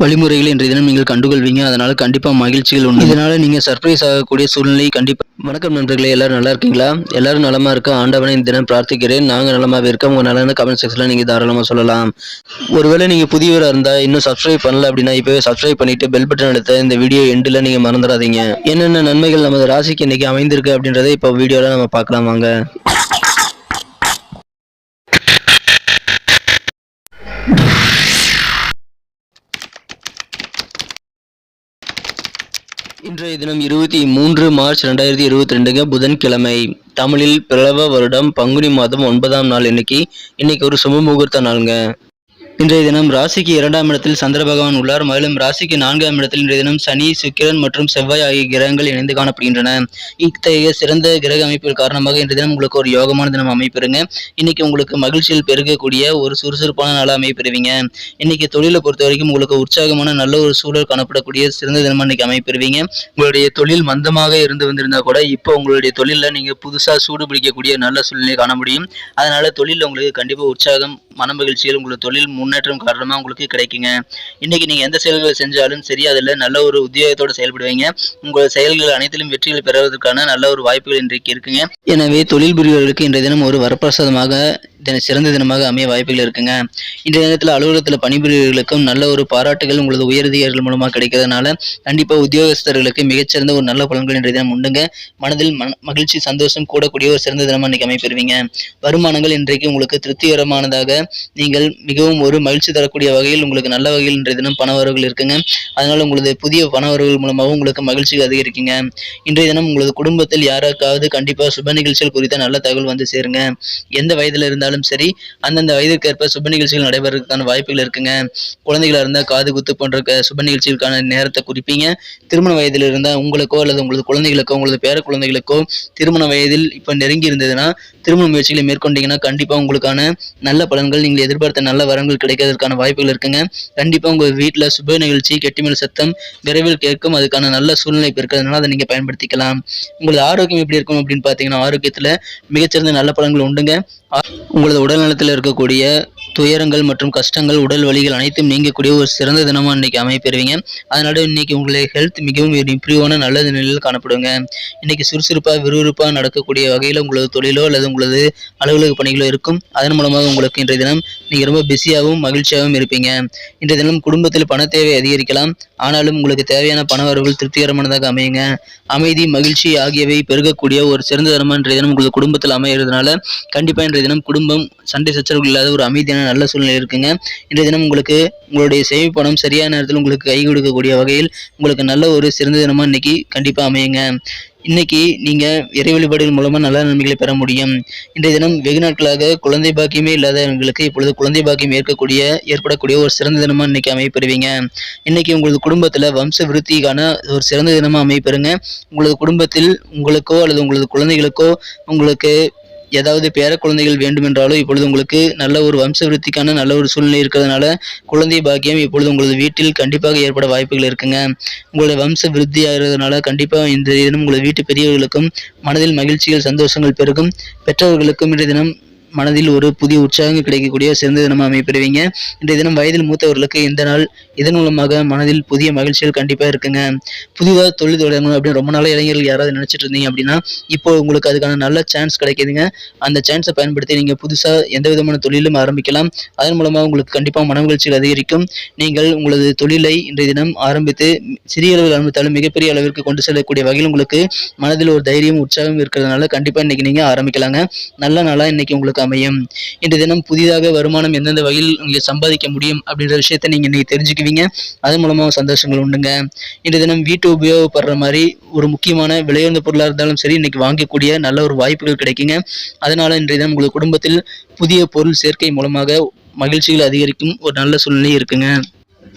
வழிமுறைகளை இன்றைய தினம் நீங்கள் கண்டுகொள்வீங்க. அதனால கண்டிப்பா மகிழ்ச்சிகள் உண்டு. இதனால நீங்க சர்ப்ரைஸ் ஆகக்கூடிய சூழ்நிலை கண்டிப்பா வணக்கம் நண்பர்களே எல்லாரும் நல்லா இருக்கீங்களா? எல்லாரும் நலமா இருக்க ஆண்டவனை இந்த தினம் பிரார்த்திக்கிறேன். நாங்க நலமாவே இருக்கோம். உங்க நலன கமெண்ட் செக்ஷன்ல நீங்க தாராளமா சொல்லலாம். ஒருவேளை நீங்க புதியவராக இருந்தா இன்னும் சப்ஸ்கிரைப் பண்ணல அப்படின்னா இப்பவே சப்ஸ்கிரைப் பண்ணிட்டு பெல் பட்டன் எடுத்த இந்த வீடியோ எண்டில் நீங்க மறந்துடாதீங்க. என்னென்ன நன்மைகள் நமது ராசிக்கு இன்னைக்கு அமைந்திருக்கு அப்படின்றத இப்போ வீடியோல நம்ம பார்க்கலாம் வாங்க. இன்றைய தினம் இருபத்தி மூன்று மார்ச் ரெண்டாயிரத்தி இருபத்தி ரெண்டுங்க புதன்கிழமை. தமிழில் பிரளவ வருடம் பங்குனி மாதம் ஒன்பதாம் நாள் இன்னைக்கு இன்னைக்கு ஒரு சுப முகூர்த்த நாளுங்க. இன்றைய தினம் ராசிக்கு இரண்டாம் இடத்தில் சந்திர பகவான் உள்ளார். மேலும் ராசிக்கு நான்காம் இடத்தில் இன்றைய தினம் சனி சுக்கிரன் மற்றும் செவ்வாய் ஆகிய கிரகங்கள் இணைந்து காணப்படுகின்றன. இத்தகைய சிறந்த கிரக அமைப்பில் காரணமாக இன்றைய தினம் உங்களுக்கு ஒரு யோகமான தினம் அமைப்பெறுங்க இன்னைக்கு உங்களுக்கு மகிழ்ச்சியில் பெருகக்கூடிய ஒரு சுறுசுறுப்பான நாளாக அமைப்பெறுவீங்க இன்னைக்கு தொழிலை பொறுத்த வரைக்கும் உங்களுக்கு உற்சாகமான நல்ல ஒரு சூழல் காணப்படக்கூடிய சிறந்த தினம் இன்னைக்கு அமைப்பெறுவீங்க உங்களுடைய தொழில் மந்தமாக இருந்து வந்திருந்தா கூட இப்போ உங்களுடைய தொழிலில் நீங்க புதுசா சூடு பிடிக்கக்கூடிய நல்ல சூழ்நிலையை காண முடியும். அதனால தொழிலில் உங்களுக்கு கண்டிப்பா உற்சாகம் மன மகிழ்ச்சியில் உங்களுக்கு தொழில் முன்னேற்றம் காரணமாக உங்களுக்கு கிடைக்குங்க. இன்னைக்கு நீங்கள் எந்த செயல்களை செஞ்சாலும் சரி அதில் நல்ல ஒரு உத்தியோகத்தோடு செயல்படுவீங்க. உங்கள் செயல்கள் அனைத்திலும் வெற்றிகள் பெறுவதற்கான நல்ல ஒரு வாய்ப்புகள் இன்றைக்கு இருக்குங்க. எனவே தொழில் புரிவர்களுக்கு இன்றைய தினம் ஒரு வரப்பிரசாதமாக தின சிறந்த தினமாக அமைய வாய்ப்புகள் இருக்குங்க. இன்றைய தினத்தில் அலுவலகத்தில் பணிபுரியவர்களுக்கும் நல்ல ஒரு பாராட்டுகள் உங்களது உயரதிகாரிகள் மூலமாக கிடைக்கிறதுனால கண்டிப்பாக உத்தியோகஸ்தர்களுக்கு மிகச்சிறந்த ஒரு நல்ல பலன்கள் இன்றைய தினம் உண்டுங்க. மனதில் மகிழ்ச்சி சந்தோஷம் கூடக்கூடிய ஒரு சிறந்த தினமாக இன்னைக்கு அமைப்பெறுவீங்க வருமானங்கள் இன்றைக்கு உங்களுக்கு திருப்திகரமானதாக நீங்கள் மிகவும் ஒரு மகிழ்ச்சி தரக்கூடிய வகையில் உங்களுக்கு நல்ல வகையில் இன்றைய தினம் பணவரவுகள் இருக்குங்க. அதனால் உங்களது புதிய பணவரவுகள் மூலமாகவும் உங்களுக்கு மகிழ்ச்சி அதிகரிக்குங்க. இன்றைய தினம் உங்களது குடும்பத்தில் யாருக்காவது கண்டிப்பாக சுப நிகழ்ச்சிகள் குறித்த நல்ல தகவல் வந்து சேருங்க. எந்த வயதில் இருந்தாலும் சரி அந்தந்த வயதிற்கேற்ப சுப நிகழ்ச்சிகள் நடைபெறதுக்கான வாய்ப்புகள் இருக்குங்க. குழந்தைகளா இருந்தால் காது குத்து போன்ற சுப நிகழ்ச்சிகளுக்கான நேரத்தை குறிப்பீங்க. திருமண வயதில் இருந்தால் உங்களுக்கோ அல்லது உங்களது குழந்தைகளுக்கோ உங்களது பேர குழந்தைகளுக்கோ திருமண வயதில் இப்போ நெருங்கி இருந்ததுன்னா திருமண முயற்சிகளை மேற்கொண்டீங்கன்னா கண்டிப்பாக உங்களுக்கான நல்ல பலன்கள் நீங்கள் எதிர்பார்த்த நல்ல வரங்கள் கிடைக்கிறதுக்கான வாய்ப்புகள் இருக்குங்க. கண்டிப்பாக உங்கள் வீட்டில் சுப நிகழ்ச்சி கெட்டிமேல் சத்தம் விரைவில் கேட்கும் அதுக்கான நல்ல சூழ்நிலை இப்போ இருக்கிறதுனால அதை நீங்கள் பயன்படுத்திக்கலாம். உங்களது ஆரோக்கியம் எப்படி இருக்கும் அப்படின்னு பார்த்தீங்கன்னா ஆரோக்கியத்தில் மிகச்சிறந்த நல்ல பலன்கள் உண்டுங்க. உங்களது உடல் நலத்தில் இருக்கக்கூடிய துயரங்கள் மற்றும் கஷ்டங்கள் உடல் வலிகள் அனைத்தும் நீங்கக்கூடிய ஒரு சிறந்த தினமாக இன்னைக்கு அமைப்பெறுவீங்க அதனால் இன்னைக்கு உங்களுடைய ஹெல்த் மிகவும் இம்ப்ரூவான நல்ல நிலையில் காணப்படுங்க இன்னைக்கு சுறுசுறுப்பாக விறுவிறுப்பாக நடக்கக்கூடிய வகையில் உங்களது தொழிலோ அல்லது உங்களது அலுவலக பணிகளோ இருக்கும். அதன் மூலமாக உங்களுக்கு இன்றைய தினம் நீங்கள் ரொம்ப பிஸியாகவும் மகிழ்ச்சியாகவும் இருப்பீங்க. இன்றைய தினம் குடும்பத்தில் பண தேவை அதிகரிக்கலாம். ஆனாலும் உங்களுக்கு தேவையான பண வரவுகள் திருப்திகரமானதாக அமையுங்க. அமைதி மகிழ்ச்சி ஆகியவை பெருகக்கூடிய ஒரு சிறந்த தினமாக இன்றைய தினம் உங்களது குடும்பத்தில் அமைகிறதுனால கண்டிப்பாக இன்றைய தினம் குடும்பம் சண்டை சச்சரவுகள் இல்லாத ஒரு அமைதியான நல்ல சூழ்நிலை இருக்குங்க. இன்றைய தினம் உங்களுக்கு உங்களுடைய சேவை பணம் சரியான நேரத்தில் உங்களுக்கு கை கொடுக்கக்கூடிய வகையில் உங்களுக்கு நல்ல ஒரு சிறந்த தினமாக இன்னைக்கு கண்டிப்பாக அமையுங்க. இன்னைக்கு நீங்கள் இறை வழிபாடுகள் மூலமாக நல்ல நன்மைகளை பெற முடியும். இன்றைய தினம் வெகு நாட்களாக குழந்தை பாக்கியமே இல்லாதவங்களுக்கு இப்பொழுது குழந்தை பாக்கியம் ஏற்கக்கூடிய ஏற்படக்கூடிய ஒரு சிறந்த தினமாக இன்னைக்கு அமைப்பெறுவீங்க இன்னைக்கு உங்களது குடும்பத்தில் வம்ச விருத்திக்கான ஒரு சிறந்த தினமாக அமைப்பெறுங்க உங்களது குடும்பத்தில் உங்களுக்கோ அல்லது உங்களது குழந்தைகளுக்கோ உங்களுக்கு ஏதாவது பேர குழந்தைகள் வேண்டுமென்றாலோ இப்பொழுது உங்களுக்கு நல்ல ஒரு வம்ச விருத்திக்கான நல்ல ஒரு சூழ்நிலை இருக்கிறதுனால குழந்தை பாக்கியம் இப்பொழுது உங்களது வீட்டில் கண்டிப்பாக ஏற்பட வாய்ப்புகள் இருக்குங்க. உங்களுடைய வம்ச விருத்தி ஆகிறதுனால கண்டிப்பாக இந்த தினம் உங்களது வீட்டு பெரியவர்களுக்கும் மனதில் மகிழ்ச்சிகள் சந்தோஷங்கள் பெருகும். பெற்றவர்களுக்கும் இன்றைய தினம் மனதில் ஒரு புதிய உற்சாகம் கிடைக்கக்கூடிய சிறந்த தினமாக அமைப்பெறுவீங்க இன்றைய தினம் வயதில் மூத்தவர்களுக்கு இந்த நாள் இதன் மூலமாக மனதில் புதிய மகிழ்ச்சிகள் கண்டிப்பாக இருக்குங்க. புதிதாக தொழில் தொடங்கணும் அப்படின்னு ரொம்ப நாளாக இளைஞர்கள் யாராவது நினச்சிட்டு இருந்தீங்க அப்படின்னா இப்போ உங்களுக்கு அதுக்கான நல்ல சான்ஸ் கிடைக்கிதுங்க. அந்த சான்ஸை பயன்படுத்தி நீங்கள் புதுசாக எந்த விதமான தொழிலும் ஆரம்பிக்கலாம். அதன் மூலமாக உங்களுக்கு கண்டிப்பாக மன மகிழ்ச்சிகள் அதிகரிக்கும். நீங்கள் உங்களது தொழிலை இன்றைய தினம் ஆரம்பித்து சிறிய அளவில் ஆரம்பித்தாலும் மிகப்பெரிய அளவிற்கு கொண்டு செல்லக்கூடிய வகையில் உங்களுக்கு மனதில் ஒரு தைரியம் உற்சாகம் இருக்கிறதுனால கண்டிப்பாக இன்னைக்கு நீங்கள் ஆரம்பிக்கலாங்க. நல்ல நாளாக இன்னைக்கு உங்களுக்கு அமையும். இன்று தினம் புதிதாக வருமானம் எந்தெந்த வகையில் நீங்கள் சம்பாதிக்க முடியும் அப்படின்ற விஷயத்தை நீங்கள் இன்னைக்கு தெரிஞ்சுக்குவீங்க. அதன் மூலமாக சந்தோஷங்கள் உண்டுங்க. இன்று தினம் வீட்டு உபயோகப்படுற மாதிரி ஒரு முக்கியமான விலையுந்த பொருளாக இருந்தாலும் சரி இன்னைக்கு வாங்கக்கூடிய நல்ல ஒரு வாய்ப்புகள் கிடைக்குங்க. அதனால் இன்றைய தினம் உங்கள் குடும்பத்தில் புதிய பொருள் சேர்க்கை மூலமாக மகிழ்ச்சிகள் அதிகரிக்கும் ஒரு நல்ல சூழ்நிலை இருக்குங்க.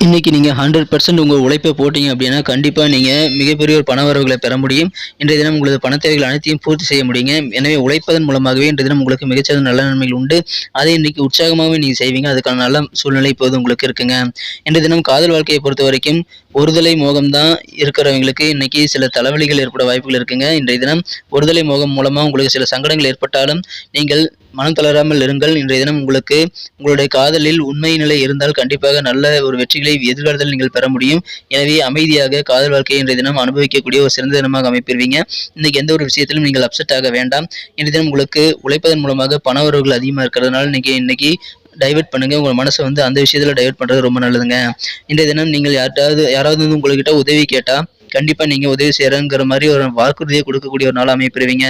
இன்றைக்கி நீங்கள் ஹண்ட்ரட் பர்சன்ட் உங்கள் உழைப்பை போட்டிங்க அப்படின்னா கண்டிப்பாக நீங்கள் மிகப்பெரிய ஒரு பண வரவுகளை பெற முடியும். இன்றைய தினம் உங்களது பண தேவைகள் அனைத்தையும் பூர்த்தி செய்ய முடியுங்க. எனவே உழைப்பதன் மூலமாகவே இன்றைய தினம் உங்களுக்கு மிகச்சிறந்த நல்ல நன்மைகள் உண்டு. அதை இன்றைக்கி உற்சாகமாகவே நீங்கள் செய்வீங்க. அதுக்கான நல்ல சூழ்நிலை இப்போது உங்களுக்கு இருக்குங்க. இன்றைய தினம் காதல் வாழ்க்கையை பொறுத்த வரைக்கும் ஒருதலை மோகம் தான் இருக்கிறவங்களுக்கு இன்னைக்கு சில தலைவலிகள் ஏற்பட வாய்ப்புகள் இருக்குங்க. இன்றைய தினம் ஒருதலை மோகம் மூலமாக உங்களுக்கு சில சங்கடங்கள் ஏற்பட்டாலும் நீங்கள் மனம் தளராமல் இருங்கள். இன்றைய தினம் உங்களுக்கு உங்களுடைய காதலில் உண்மை நிலை இருந்தால் கண்டிப்பாக நல்ல ஒரு வெற்றிகளை எதிர்காலத்தில் நீங்கள் பெற முடியும். எனவே அமைதியாக காதல் வாழ்க்கையை இன்றைய தினம் அனுபவிக்கக்கூடிய ஒரு சிறந்த தினமாக அமைப்பிருவீங்க இன்னைக்கு எந்த ஒரு விஷயத்திலும் நீங்கள் அப்செட் ஆக வேண்டாம். இன்றைய தினம் உங்களுக்கு உழைப்பதன் மூலமாக பண வரவுகள் அதிகமாக இருக்கிறதுனால இன்னைக்கு இன்னைக்கு டைவர்ட் பண்ணுங்க. உங்கள் மனசை வந்து அந்த விஷயத்தில் டைவர்ட் பண்ணுறது ரொம்ப நல்லதுங்க. இன்றைய தினம் நீங்கள் யார்ட்டாவது யாராவது வந்து உங்கள்கிட்ட உதவி கேட்டால் கண்டிப்பாக நீங்கள் உதவி செய்கிறேங்கிற மாதிரி ஒரு வாக்குறுதியை கொடுக்கக்கூடிய ஒரு நாள் அமைப்பிருவீங்க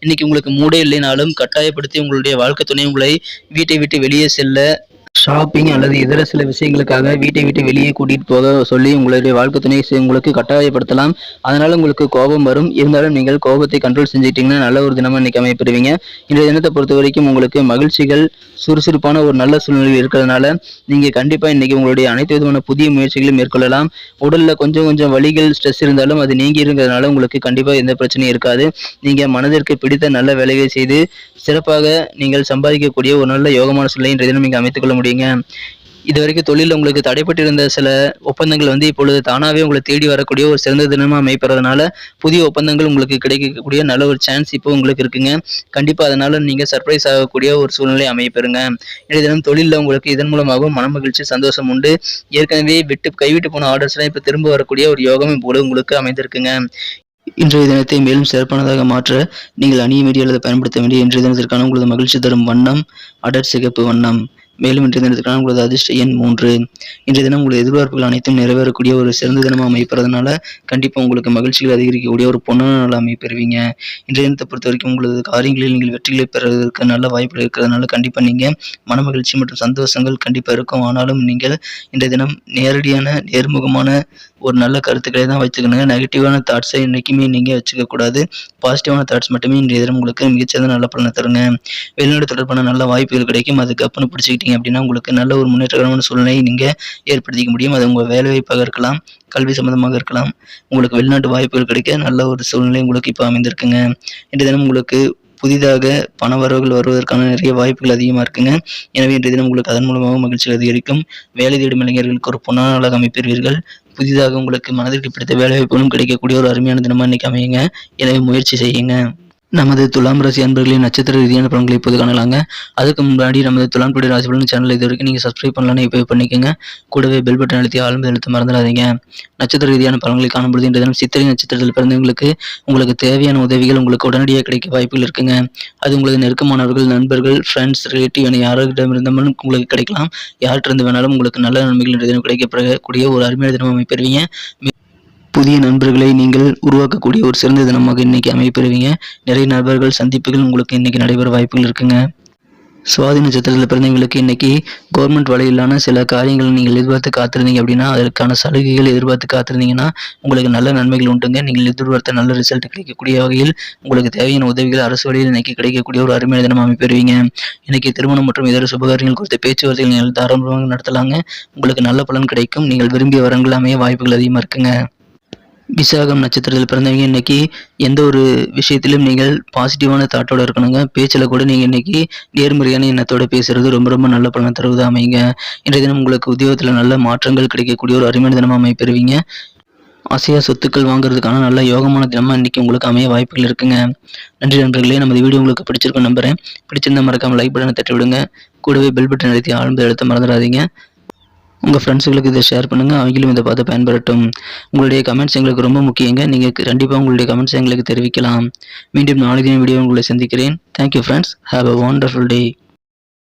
இன்னைக்கு உங்களுக்கு மூடே இல்லைனாலும் கட்டாயப்படுத்தி உங்களுடைய வாழ்க்கை துணை உங்களை வீட்டை விட்டு வெளியே செல்ல ஷாப்பிங் அல்லது இதர சில விஷயங்களுக்காக வீட்டை விட்டு வெளியே கூட்டிட்டு போக சொல்லி உங்களுடைய வாழ்க்கை துணை உங்களுக்கு கட்டாயப்படுத்தலாம். அதனால உங்களுக்கு கோபம் வரும். இருந்தாலும் நீங்கள் கோபத்தை கண்ட்ரோல் செஞ்சுக்கிட்டிங்கன்னா நல்ல ஒரு தினமா இன்னைக்கு அமைப்பிடுவீங்க இன்றைய தினத்தை பொறுத்த வரைக்கும் உங்களுக்கு மகிழ்ச்சிகள் சுறுசுறுப்பான ஒரு நல்ல சூழ்நிலை இருக்கிறதுனால நீங்க கண்டிப்பா இன்னைக்கு உங்களுடைய அனைத்து விதமான புதிய முயற்சிகளையும் மேற்கொள்ளலாம். உடல்ல கொஞ்சம் கொஞ்சம் வழிகள் ஸ்ட்ரெஸ் இருந்தாலும் அது நீங்கி இருக்கிறதுனால உங்களுக்கு கண்டிப்பா எந்த பிரச்சனையும் இருக்காது. நீங்க மனதிற்கு பிடித்த நல்ல வேலைகளை செய்து சிறப்பாக நீங்கள் சம்பாதிக்கக்கூடிய ஒரு நல்ல யோகமான சூழ்நிலை இன்றைய தினம் நீங்க அமைத்துக்கொள்ள முடியுங்க. இது வரைக்கும் தொழிலில் உங்களுக்கு தடைப்பட்டிருந்த சில ஒப்பந்தங்கள் வந்து இப்பொழுது தானாகவே உங்களை தேடி வரக்கூடிய ஒரு சிறந்த தினமாக அமைப்பறதுனால புதிய ஒப்பந்தங்கள் உங்களுக்கு கிடைக்கக்கூடிய நல்ல ஒரு சான்ஸ் இப்போ உங்களுக்கு இருக்குங்க. கண்டிப்பாக அதனால் நீங்கள் சர்ப்ரைஸ் ஆகக்கூடிய ஒரு சூழ்நிலை அமைப்பெறுங்க இன்றைய தினம் தொழிலில் உங்களுக்கு இதன் மூலமாகவும் மன மகிழ்ச்சி சந்தோஷம் உண்டு. ஏற்கனவே விட்டு கைவிட்டு போன ஆர்டர்ஸ்லாம் இப்போ திரும்ப வரக்கூடிய ஒரு யோகம் இப்போது உங்களுக்கு அமைந்திருக்குங்க. இன்றைய தினத்தை மேலும் சிறப்பானதாக மாற்ற நீங்கள் அணிய வேண்டிய அல்லது பயன்படுத்த வேண்டிய இன்றைய தினத்திற்கான உங்களது மகிழ்ச்சி தரும் வண்ணம் அடர் சிகப்பு வண்ணம். மேலும் இன்றைய தினத்துக்கான உங்களது அதிர்ஷ்ட எண் மூன்று. இன்றைய தினம் உங்களது எதிர்பார்ப்புகள் அனைத்தும் நிறைவேறக்கூடிய ஒரு சிறந்த தினமாக அமைப்பறதுனால கண்டிப்பாக உங்களுக்கு மகிழ்ச்சிகள் அதிகரிக்கக்கூடிய ஒரு பொன்னான நாள் அமைப்பெறுவீங்க இன்றைய தினத்தை பொறுத்த வரைக்கும் உங்களது காரியங்களில் நீங்கள் வெற்றிகளை பெறுவதற்கு நல்ல வாய்ப்புகள் இருக்கிறதுனால கண்டிப்பாக நீங்கள் மன மகிழ்ச்சி மற்றும் சந்தோஷங்கள் கண்டிப்பாக இருக்கும். ஆனாலும் நீங்கள் இன்றைய தினம் நேரடியான நேர்முகமான ஒரு நல்ல கருத்துக்களை தான் வச்சுக்கணுங்க நெகட்டிவான தாட்ஸை என்றைக்குமே நீங்கள் வச்சுக்க கூடாது. பாசிட்டிவான தாட்ஸ் மட்டுமே இன்றைய தினம் உங்களுக்கு மிகச்சிறந்த நல்ல பலனை தருங்க. வெளிநாடு தொடர்பான நல்ல வாய்ப்புகள் கிடைக்கும். அதுக்கு பிடிச்சிக்கிட்டு பிடிச்சிக்கிட்டீங்க அப்படின்னா உங்களுக்கு நல்ல ஒரு முன்னேற்றகரமான சூழ்நிலையை நீங்கள் ஏற்படுத்திக்க முடியும். அது உங்கள் வேலைவாய்ப்பாக இருக்கலாம் கல்வி சம்மந்தமாக இருக்கலாம். உங்களுக்கு வெளிநாட்டு வாய்ப்புகள் கிடைக்க நல்ல ஒரு சூழ்நிலை உங்களுக்கு இப்போ அமைந்திருக்குங்க. இன்றைய தினம் உங்களுக்கு புதிதாக பண வரவுகள் வருவதற்கான நிறைய வாய்ப்புகள் அதிகமாக இருக்குங்க. எனவே இன்றைய தினம் உங்களுக்கு அதன் மூலமாக மகிழ்ச்சி அதிகரிக்கும். வேலை தேடும் இளைஞர்களுக்கு ஒரு பொன்னான நாளாக அமைப்பீர்கள். புதிதாக உங்களுக்கு மனதிற்கு பிடித்த வேலைவாய்ப்புகளும் கிடைக்கக்கூடிய ஒரு அருமையான தினமாக இன்றைக்கி அமையுங்க. எனவே முயற்சி செய்யுங்க. நமது துலாம் ராசி அன்பர்களின் நட்சத்திர ரீதியான பலன்களை இப்போது காணலாங்க. அதுக்கு முன்னாடி நமது துலாம் படி ராசி பலன் சேனல் இது வரைக்கும் நீங்கள் சப்ஸ்கிரைப் பண்ணலான்னு இப்போ பண்ணிக்கோங்க. கூடவே பெல் பட்டன் அழுத்தி ஆழ்ந்து எழுத்து மறந்துடாதீங்க. நட்சத்திர ரீதியான பலன்களை காணும்பொழுது இன்றைய தினம் சித்திரை நட்சத்திரத்தில் பிறந்தவங்களுக்கு உங்களுக்கு தேவையான உதவிகள் உங்களுக்கு உடனடியாக கிடைக்க வாய்ப்புகள் இருக்குங்க. அது உங்களது நெருக்கமானவர்கள் நண்பர்கள் ஃப்ரெண்ட்ஸ் ரிலேட்டிவ் என யாரிடம் இருந்தாலும் உங்களுக்கு கிடைக்கலாம். யார்கிட்ட இருந்து வேணாலும் உங்களுக்கு நல்ல நன்மைகள் இன்றைய தினம் கிடைக்கப்படக்கூடிய ஒரு அருமையான தினம் அமைப்பெறுவீங்க. புதிய நண்பர்களை நீங்கள் உருவாக்கக்கூடிய ஒரு சிறந்த தினமாக இன்னைக்கு அமைப்பெறுவீங்க நிறைய நண்பர்கள் சந்திப்புகள் உங்களுக்கு இன்னைக்கு நடைபெற வாய்ப்புகள் இருக்குங்க. சுவாதி நட்சத்திரத்தில் பிறந்தவங்களுக்கு இன்னைக்கு கவர்மெண்ட் வலையிலான சில காரியங்களை நீங்கள் எதிர்பார்த்து காத்திருந்தீங்க அப்படின்னா அதற்கான சலுகைகள் எதிர்பார்த்து காத்திருந்தீங்கன்னா உங்களுக்கு நல்ல நன்மைகள் உண்டுங்க. நீங்கள் எதிர்பார்த்த நல்ல ரிசல்ட் கிடைக்கக்கூடிய வகையில் உங்களுக்கு தேவையான உதவிகள் அரசு வழியில் இன்றைக்கி கிடைக்கக்கூடிய ஒரு அருமையான தினம் அமைப்பெறுவீங்க இன்னைக்கு திருமணம் மற்றும் இதர சுபகாரியங்கள் குறித்த பேச்சுவார்த்தைகள் நீங்கள் தாராளமாக நடத்தலாங்க. உங்களுக்கு நல்ல பலன் கிடைக்கும். நீங்கள் விரும்பிய வரங்கள் அமைய வாய்ப்புகள் அதிகமாக இருக்குங்க. விசாகம் நட்சத்திரத்தில் பிறந்தவங்க இன்னைக்கு எந்த ஒரு விஷயத்திலும் நீங்கள் பாசிட்டிவான தாட்டோட இருக்கணுங்க. பேச்சில் கூட நீங்கள் இன்னைக்கு நேர்மறையான எண்ணத்தோட பேசுறது ரொம்ப ரொம்ப நல்ல பலன் தருவது அமைங்க இன்றைய தினம் உங்களுக்கு உத்தியோகத்தில் நல்ல மாற்றங்கள் கிடைக்கக்கூடிய ஒரு அருமையான தினமாக அமைப்பெறுவீங்க ஆசையாக சொத்துக்கள் வாங்குறதுக்கான நல்ல யோகமான தினமாக இன்றைக்கி உங்களுக்கு அமைய வாய்ப்புகள் இருக்குங்க. நன்றி நண்பர்களே நமது வீடியோ உங்களுக்கு பிடிச்சிருக்கும் நம்புறேன். பிடிச்சிருந்தா மறக்காமல் லைக் பட்டனை தட்டி விடுங்க கூடவே பெல் பட்டன் அழுத்தி ஆழ்ந்து எழுத்த மறந்துடாதீங்க. உங்கள் ஃப்ரெண்ட்ஸுகளுக்கு இதை ஷேர் பண்ணுங்கள் அவங்களும் இதை பார்த்து பயன்பெறட்டும். உங்களுடைய கமெண்ட்ஸ் எங்களுக்கு ரொம்ப முக்கியங்க. நீங்கள் கண்டிப்பாக உங்களுடைய கமெண்ட்ஸ் எங்களுக்கு தெரிவிக்கலாம். மீண்டும் நாளைக்கு வீடியோ உங்களை சந்திக்கிறேன். Thank you friends have a wonderful day